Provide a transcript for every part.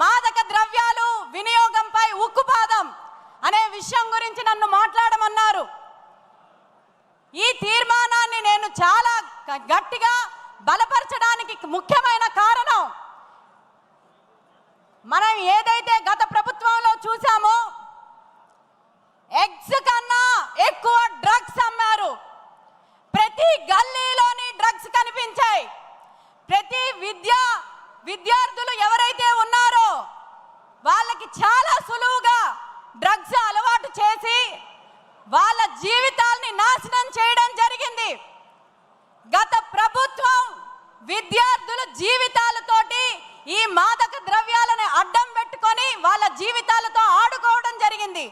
మాదక ద్రవ్యాలు వినియోగంపై ఉక్కుపాదం అనే విషయం గురించి నన్ను మాట్లాడమన్నారు. ఈ తీర్మానాన్ని నేను చాలా గట్టిగా బలపరచడానికి ముఖ్యమైన కారణం మనం ఏదైతే గత ప్రభుత్వంలో చూసామో ఎగ్స్ కన్నా ఎక్కువ డ్రగ్స్ అమ్మారు. ప్రతి గల్లీలోని డ్రగ్స్ కనిపించాయి. ప్రతి విద్య విద్యార్థి ఎవరైతే ఉన్నారో వాళ్ళకి చాలా సులువుగా డ్రగ్స్ అలవాటు చేసి వాళ్ళ జీవితాల్ని నాశనం చేయడం జరిగింది. గత ప్రభుత్వం విద్యార్థుల జీవితాలతోటి ఈ మాదక ద్రవ్యాలను అడ్డం పెట్టుకొని వాళ్ళ జీవితాలతో ఆడుకోవడం జరిగింది.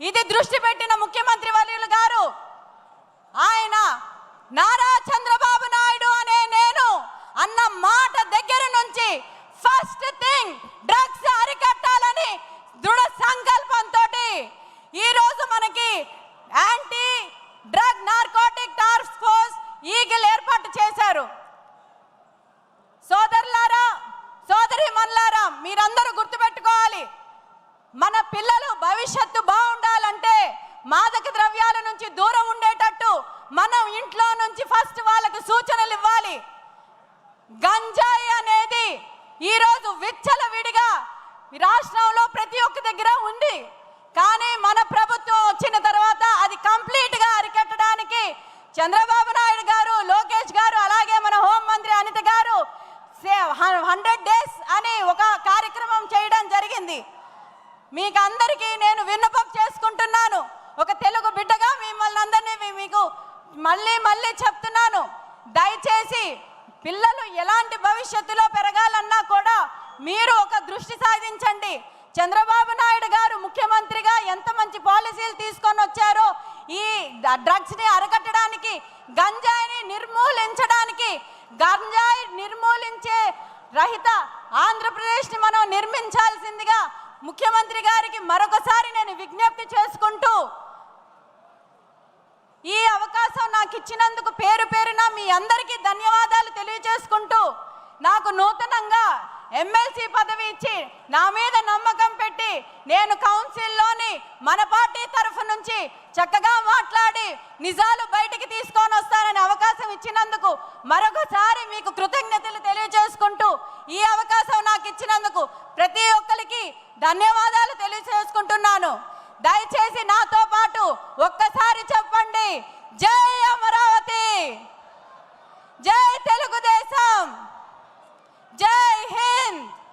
ఇది దృష్టి పెట్టిన ముఖ్యమంత్రి ఈగిల్ ఏర్పాటు చేశారు. సోదరులారా సోదరి మన్లారా మీరందరూ గుర్తుపెట్టుకోవాలి. మన పిల్లలు భవిష్యత్తు బాగుండాలంటే మాదక ద్రవ్యాల నుంచి దూరం ఉండేటట్టు మనం ఇంట్లో నుంచి ఫస్ట్ వాళ్ళకు సూచనలు ఇవ్వాలి. గంజాయి అనేది ఈరోజు విచ్చల విడిగా రాష్ట్రంలో ప్రతి ఒక్క దగ్గర ఉంది. కానీ మన ప్రభుత్వం వచ్చిన తర్వాత అది కంప్లీట్గా అరికట్టడానికి చంద్రబాబు నాయుడు గారు లోకేష్ గారు అలాగే మన హోంమంత్రి అనిత గారు హండ్రెడ్ డేస్ అని ఒక కార్యక్రమం చేయడం జరిగింది. మీకు అందరికీ నేను విన్నపం చేసుకుంటున్నాను. ఒక తెలుగు బిడ్డగా మిమ్మల్ని అందరినీ మీకు మళ్ళీ మళ్ళీ చెప్తున్నాను. దయచేసి పిల్లలు ఎలాంటి భవిష్యత్తులో పెరగాలన్నా కూడా మీరు ఒక దృష్టి సాధించండి. చంద్రబాబు నాయుడు గారు ముఖ్యమంత్రిగా ఎంత మంచి పాలసీలు తీసుకొని వచ్చారో ఈ డ్రగ్స్ని అరగట్టడానికి గంజాయిని నిర్మూలించడానికి గంజాయి నిర్మూలించే రహిత ఆంధ్రప్రదేశ్ని మనం నిర్మించాల్సిందిగా ముఖ్యమంత్రి గారికి మరొకసారి నేను విజ్ఞప్తి చేసుకుంటూ ఈ అవకాశం నాకు ఇచ్చినందుకు పేరు పేరున మీ అందరికీ ధన్యవాదాలు తెలియజేసుకుంటూ నాకు నూతనంగా ఎమ్మెల్సీ పదవి ఇచ్చి నా మీద నమ్మకం పెట్టి నేను కౌన్సిల్లోని మన పార్టీ తరఫు నుంచి చక్కగా మాట్లాడి నిజాలు బయటికి తీసుకొని వస్తానని అవకాశం ఇచ్చినందుకు మరొకసారి మీకు కృతజ్ఞతలు తెలియజేస్తాను ఈ అవకాశం నాకు ఇచ్చినందుకు ప్రతి ఒక్కరికి ధన్యవాదాలు తెలియజేసుకుంటున్నాను. దయచేసి నాతో పాటు ఒక్కసారి చెప్పండి. జై అమరావతి!